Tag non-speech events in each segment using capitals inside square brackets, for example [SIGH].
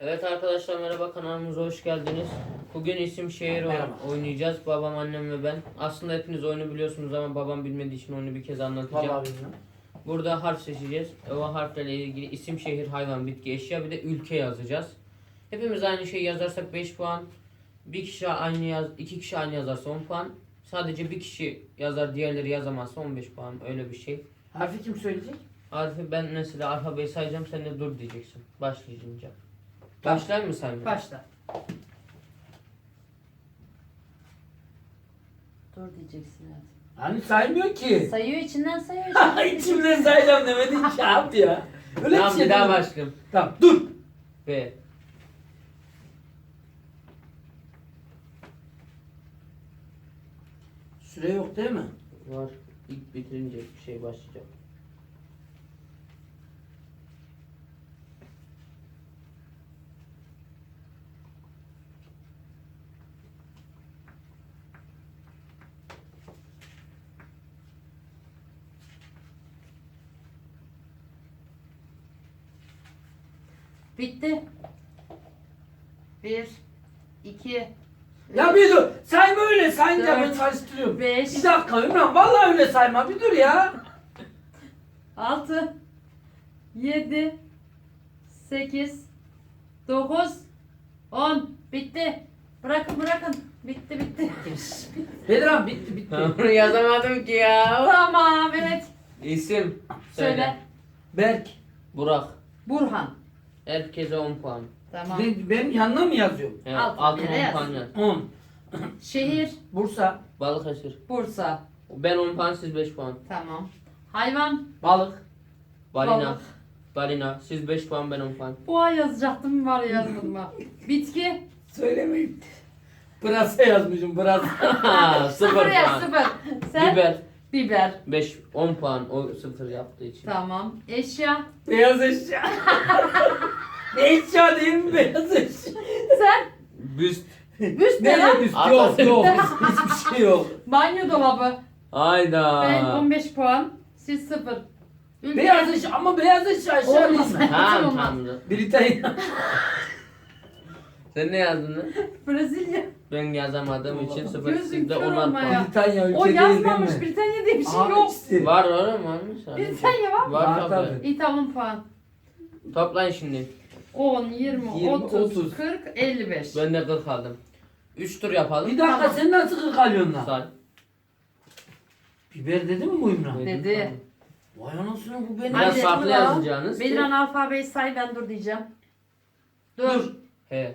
Evet arkadaşlar merhaba kanalımıza hoş geldiniz. Bugün isim şehir Merhaba. oynayacağız. Babam, annem ve ben. Aslında hepiniz oyunu biliyorsunuz ama babam bilmediği için oyunu bir kez anlatacağım. Vallahi bilmiyorum. Burada harf seçeceğiz. O harflerle ilgili isim, şehir, hayvan, bitki, eşya bir de ülke yazacağız. Hepimiz aynı şeyi yazarsak 5 puan. Bir kişi aynı yaz, iki kişi aynı yazarsa 10 puan. Sadece bir kişi yazar, diğerleri yazamazsa 15 puan. Öyle bir şey. Harfi kim söyleyecek? Harfi ben mesela alfabeyi sayacağım, sen de dur diyeceksin. Başlayınca. Tamam. Başlayayım mı sen? Başla. Dur diyeceksin evet. Hani saymıyor ki. Sayıyor içinden sayıyor. [LAUGHS] içinden. İçimden sayacağım demedin ki abi ya. Öyle Tamam bir şey bir daha demedim. başlayayım. Tamam dur. B. Süre yok değil mi? Var. İlk bitirince bir şey başlayacak. Bitti. Bir, iki, Ya bir dur. Sayma öyle sayınca Dört, ben karıştırıyorum. beş. Bir dakika Ümran vallahi öyle sayma bir dur ya. altı, yedi, sekiz, dokuz, on. Bitti. Bırakın bırakın. Bitti bitti. [LAUGHS] Bedran bitti bitti. Ben bunu yazamadım ki ya. tamam evet. İsim. Söyle. Söyle. Berk. Burak. Burhan. Herkese 10 puan. Tamam. Ben, benim yanına mı yazıyorum? Evet, Altın altın yere 10 yaz. puan yaz. 10. Şehir Bursa. Balıkesir. Bursa. Ben 10 puan siz 5 puan. Tamam. Hayvan Balık. Balina. Balık. Balina. Siz 5 puan ben 10 puan. Boğa yazacaktım var ya yazmadım ha. [LAUGHS] Bitki Söylemeyin. Pırasa yazmışım pırasa. Ha, [LAUGHS] [LAUGHS] 0 sıfır yaz puan. sıfır. Sen Biber. Biber. 5 10 puan o 0 yaptığı için. Tamam. Eşya. Beyaz eşya. [LAUGHS] ne eşya değil mi beyaz eşya? Sen Büst. üst ne lan? Nerede üst? Yok yok. [LAUGHS] Hiçbir şey yok. Banyo dolabı. Hayda. Ben 15 puan. Siz 0. Ülke. Beyaz eşya ama beyaz eşya aşağı Olmaz. değil mi? Tamam Olmaz. tamam. Britanya. [LAUGHS] Sen ne yazdın lan? [LAUGHS] Brezilya. Ben yazamadığım için 0 Gözüm sizde kör 10'ar olma ya. Britanya ülke O değil yazmamış. değil mi? Britanya diye bir şey Abi yok. işte. Var oğlum varmış. abi. Britanya var mı? Var Var tabii. tabii. İyi tamam puan. Toplayın şimdi. 10, 20, 20, 30, 30. 40, 55. Ben de 40 aldım. 3 tur yapalım. Bir dakika Tamam. sen nasıl kırk alıyorsun lan? Say. Biber dedi mi bu İmran? Dedim, Dedi. tamam. Vay anasını bu benim. Biraz Hadi. farklı Tamam. yazacaksınız. ki- Beliren alfabeyi say ben dur diyeceğim. Dur. Dur. He.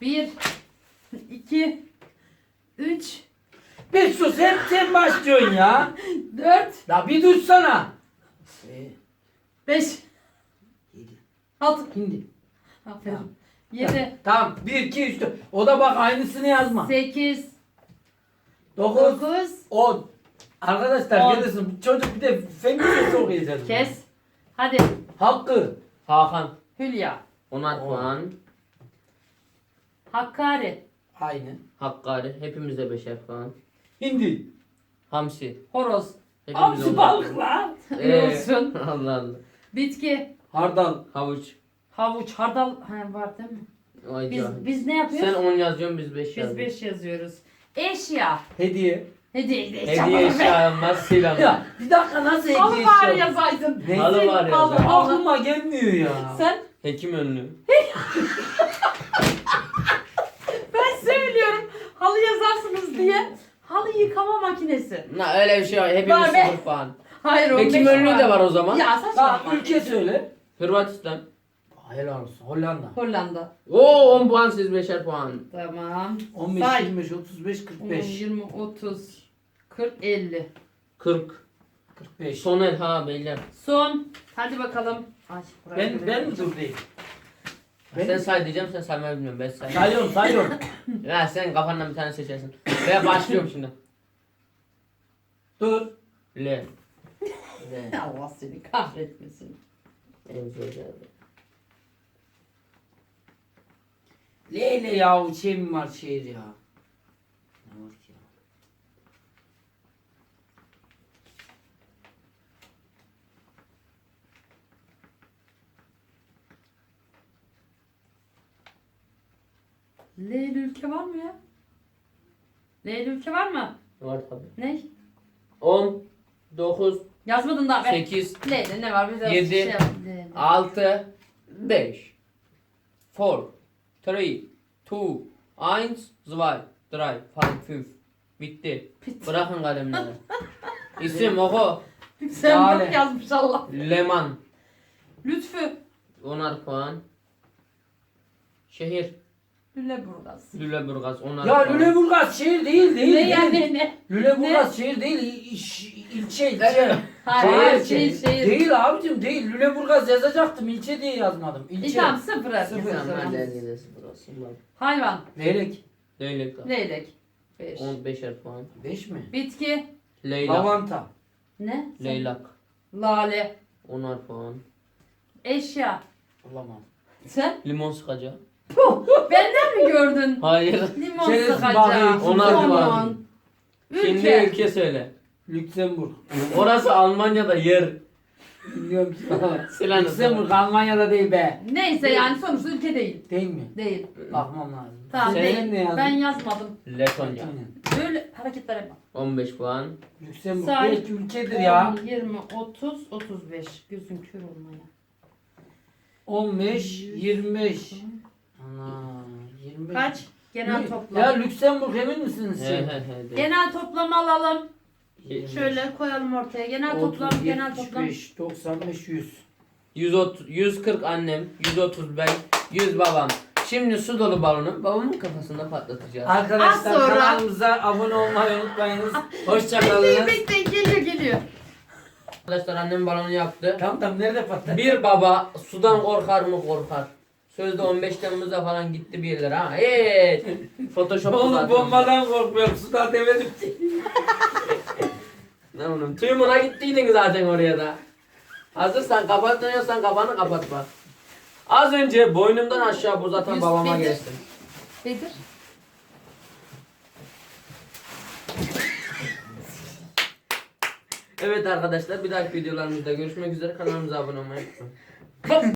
Bir, iki, üç, Bir sus hep sen başlıyorsun ya. [LAUGHS] dört, La bir dursana. Ee, beş, yedi. altı. Hindi. Aferin. Yedi, [LAUGHS] Tamam. Bir, iki, üç, dört. O da bak aynısını yazma. sekiz, Dokuz, dokuz, on. Arkadaşlar görüyorsun bu çocuk bir de fen lisesi okuyacak. kes. Hadi. Hakkı. Hakan. Hülya. 10'ar On. puan. Hakkari. Aynı. Hakkari. Hepimize 5'er puan. Hindi. Hamsi. Horoz. Hepimize Hamsi onar balık lan. Ee, Olsun. [LAUGHS] Allah Allah. Bitki. Hardal. Havuç. Havuç, hardal ha, var değil mi? Vay Biz, canına. biz ne yapıyoruz? Sen 10 yazıyorsun biz 5 biz yazıyoruz. 5 yazıyoruz. Eşya. Hediye. Hediye eşya. Hediye eşya almaz silah. Ya bir dakika nasıl hediye Halı var eşya? yazaydın. Ne? Halı var ya Halı, zaten. halı. Aklıma gelmiyor ya. Sen Hekim önlüğü. [LAUGHS] halı yazarsınız diye. Halı yıkama makinesi. Na öyle bir şey var. Hepimiz Var be. 0 puan. [LAUGHS] Hayır o Hekim beş önlüğü de var o zaman. Ya Bak saçmalama. ülke söyle. Hırvatistan. Helal olsun. Hollanda. Hollanda. Oo 10 puan siz 5'er puan. Tamam. 15, Say. 25, 35, 10, 45. 20, 30, 40, 50. 40. 45. Soner ha beyler. Son. Hadi bakalım. Ay, buraya Ben, ben mi durdayım? Ben- Sen say diyeceğim sen saymayı bilmiyorum ben say. Sayıyorum sayıyorum. [LAUGHS] Ya sen kafandan bir tane seçersin. Ve başlıyorum şimdi. Dur. L. L. Allah seni kahretmesin. En zor geldi. Leyle ya şey mi var şehir ya? Leyli ülke var mı ya? Leyli ülke var mı? Var tabi. Ne? 10, 9, Yazmadın daha be. 8, Leyli ne var? Bir de Yedi. şey yap. Leyli. 6, 5, 4, 3, 2, 1, 2, 3, 5, Bitti. Bitti. Bırakın kalemleri. [LAUGHS] İsim oku. Sen Lale. bak yazmış Allah. Leman. Lütfü. 10'ar puan. Şehir. Lüleburgaz. Lüleburgaz 10'ar Ya. Lüleburgaz şehir değil değil. Ne değil. yani ne? Lüleburgaz şehir değil. iş- ilçe ilçe. Hayır, Şehir, hayır, şehir. şehir, şehir. Değil abicim değil. Lüleburgaz yazacaktım. ilçe diye yazmadım. İlçe. tamam sıfır herkes. Sıfır. Hayvan. Leylek. Leylek. Leylek. Beş. 15'er puan. 5 mi? Bitki. Leylak. Lavanta. Ne? Leylak. Lale. 10'ar puan. Eşya. Olamam. Sen? Limon Benden mi gördün? Hayır. Limon Çerez sıkaca. bağı, onar Somon. puan. Şimdi Ülke. ülke söyle. Lüksemburg. Orası Almanya'da yer. Bilmiyorum ki. [LAUGHS] Silah Lüksemburg Almanya'da değil be. Neyse yani sonuçta ülke değil. Değil mi? Değil. Bakmam lazım. Tamam Senin değil. ne yazdın? Ben yazmadım. Letonya. Böyle hareketler yapma. 15 puan. Lüksemburg Say. belki ülkedir ya. 10, 20, 30, 35. Gözüm kör olmaya. 15, 25. 25. Kaç? Genel Ne? toplam. Ya Lüksemburg emin misiniz? He he he. Genel toplam alalım. Yetmiş. Şöyle koyalım ortaya. Genel 30, toplam, genel toplam. 75, 95, 100. 130, 140 annem, 130 ben, 100 babam. Şimdi su dolu balonu babamın kafasında patlatacağız. Arkadaşlar sonra- kanalımıza abone olmayı unutmayınız. Hoşçakalın. Bekleyin geliyor geliyor. Arkadaşlar annem balonu yaptı. Tamam tamam nerede patladı? Bir baba sudan korkar mı korkar. Sözde 15 Temmuz'da falan gitti bir yerlere ha. Evet. [LAUGHS] Photoshop Oğlum bombadan korkmuyorum. Sudan demedim ki. Ne oğlum? Tüymuna gittiydin zaten oraya da. Hazırsan kapatmıyorsan kafanı kapat bak. Az önce boynumdan aşağı buzatan Yüz babama Bedir. geçtim. Bedir. Evet arkadaşlar bir dahaki videolarımızda görüşmek üzere kanalımıza abone olmayı unutmayın. [LAUGHS]